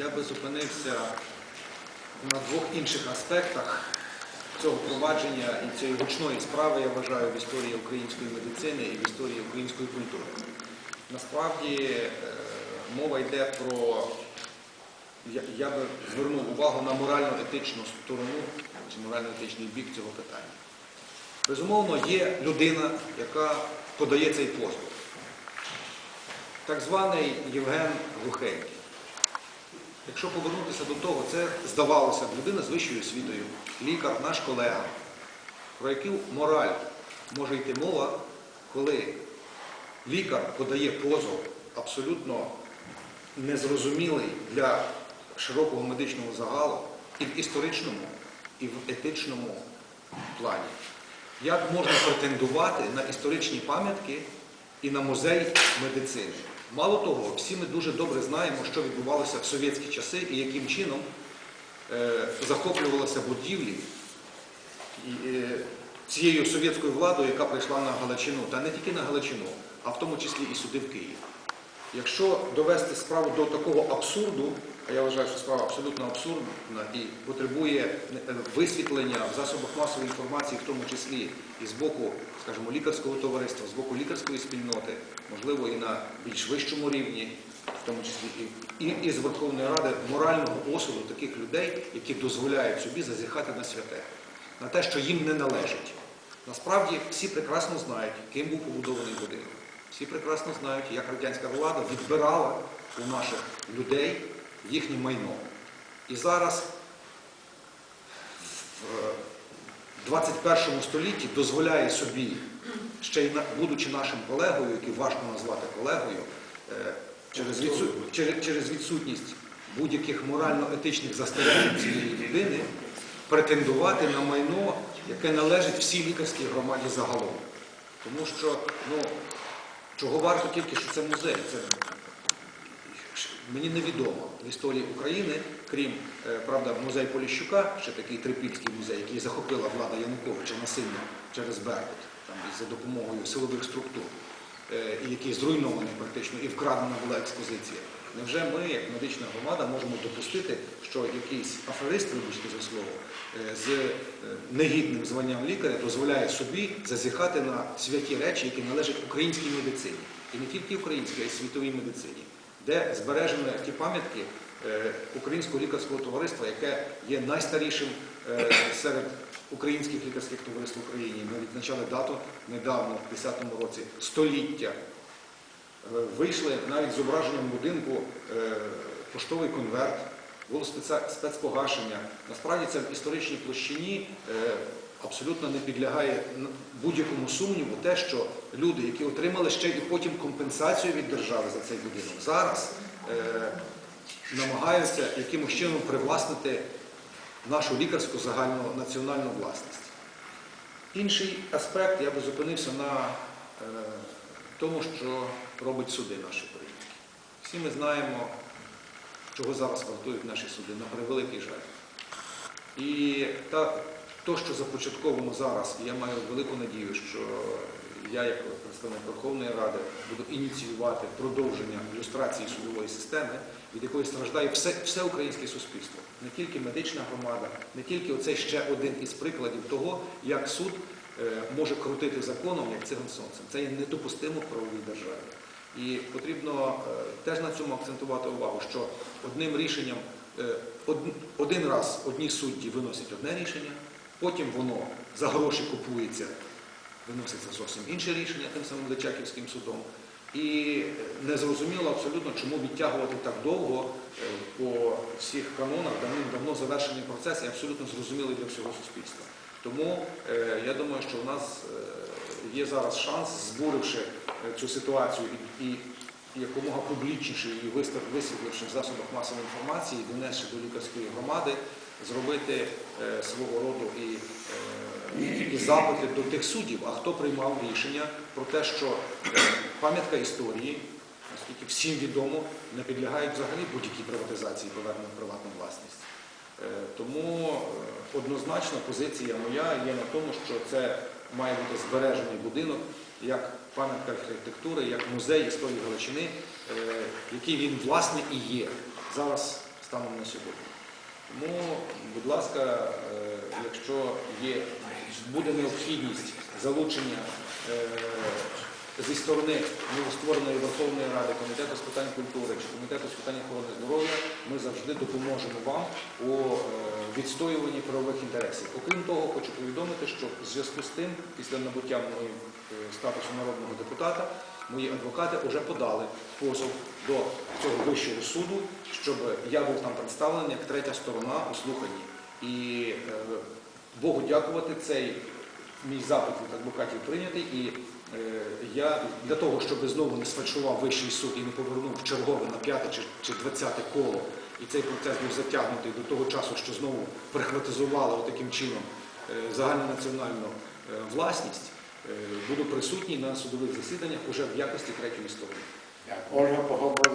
Я би зупинився на двох інших аспектах цього провадження і цієї гучної справи, я вважаю, в історії української медицини і в історії української культури. Насправді е, мова йде про, я, би звернув увагу на морально-етичну сторону чи морально-етичний бік цього питання. Безумовно, є людина, яка подає цей позов. Так званий Євген Глухенький. Якщо повернутися до того, це здавалося б людина з вищою освітою, лікар, наш колега, про яку мораль може йти мова, коли лікар подає позов абсолютно незрозумілий для широкого медичного загалу і в історичному, і в етичному плані. Як можна претендувати на історичні пам'ятки і на музей медицини? Мало того, всі ми дуже добре знаємо, що відбувалося в совєтські часи і яким чином е, захоплювалися будівлі е, цією совєтською владою, яка прийшла на Галичину, та не тільки на Галичину, а в тому числі і сюди в Київ. Якщо довести справу до такого абсурду, а я вважаю, що справа абсолютно абсурдна і потребує е, висвітлення в засобах масової інформації, в тому числі і з боку, скажімо, лікарського товариства, з боку лікарської спільноти, можливо, і на більш вищому рівні, в тому числі і, і, і з Верховної Ради, морального осуду таких людей, які дозволяють собі зазіхати на святе, на те, що їм не належить. Насправді всі прекрасно знають, ким був побудований будинок. Всі прекрасно знають, як радянська влада відбирала у наших людей їхнє майно. І зараз в 21 столітті дозволяє собі, ще й будучи нашим колегою, який важко назвати колегою, е, через, відсу- через, через відсутність будь-яких морально-етичних застережень цієї людини, претендувати на майно, яке належить всій лікарській громаді загалом. Тому що, ну, чого варто тільки, що це музей. Це мені невідомо в історії України, крім, е, правда, музей Поліщука, ще такий Трипільський музей, який захопила влада Януковича насильно через Беркут, там, за допомогою силових структур, е, і який зруйнований практично, і вкрадена була експозиція. Невже ми, як медична громада, можемо допустити, що якийсь аферист, вибачте за слово, е, з негідним званням лікаря дозволяє собі зазіхати на святі речі, які належать українській медицині. І не тільки українській, а й світовій медицині, де збережені ті пам'ятки е, Українського лікарського товариства, яке є найстарішим е, серед українських лікарських товариств в Україні. Ми відзначали дату недавно, в 10-му році, століття. Е, Вийшли навіть з зображенням будинку поштовий конверт, було спецпогашення. Насправді це в історичній площині абсолютно не підлягає будь-якому сумніву те, що люди, які отримали ще і потім компенсацію від держави за цей будинок, зараз е, намагаються якимось чином привласнити нашу лікарську загальну національну власність. Інший аспект, я би зупинився на е, тому, що робить суди наші українські. Всі ми знаємо, чого зараз вартують наші суди, на превеликий жаль. І та, то, що започатковано зараз, і я маю велику надію, що я, як представник Верховної Ради, буду ініціювати продовження люстрації судової системи, від якої страждає все, все українське суспільство, не тільки медична громада, не тільки оцей ще один із прикладів того, як суд е, може крутити законом, як циган сонцем. Це є недопустимо в правовій державі. І потрібно е, теж на цьому акцентувати увагу, що одним рішенням е, од- один раз одні судді виносять одне рішення, потім воно за гроші купується, виноситься зовсім інше рішення тим самим Личаківським судом. І е, незрозуміло абсолютно, чому відтягувати так довго е, по всіх канонах давним-давно завершений процес і абсолютно зрозумілий для всього суспільства. Тому е, я думаю, що у нас є зараз шанс, збуривши цю ситуацію і якомога публічніше її висвітливши в засобах масової інформації, донесши до лікарської громади, зробити е, свого роду і, е, і запити до тих суддів, а хто приймав рішення про те, що е, пам'ятка історії, наскільки всім відомо, не підлягають взагалі будь-якій приватизації, повернення в приватну власність. Тому однозначно позиція моя є на тому, що це має бути збережений будинок як пам'ятка архітектури, як музей історії Галичини, е, який він власне і є. Зараз станом на сьогодні. Тому, будь ласка, е, якщо є, буде необхідність залучення е, зі сторони новоствореної Верховної Ради Комітету з питань культури чи Комітету з питань охорони здоров'я, ми завжди допоможемо вам у відстоюванні правових інтересів. Окрім того, хочу повідомити, що в зв'язку з тим, після набуття мною статусу народного депутата, мої адвокати вже подали позов до цього вищого суду, щоб я був там представлений як третя сторона у слуханні. І е, Богу дякувати, цей мій запит від адвокатів прийнятий. І е, я для того, щоб знову не сфальшував вищий суд і не повернув чергове на п'яте чи, чи двадцяте коло, і цей процес був затягнутий до того часу, що знову прихватизували таким чином е, загальнонаціональну власність, буду присутній на судових засіданнях уже в якості третьої сторони.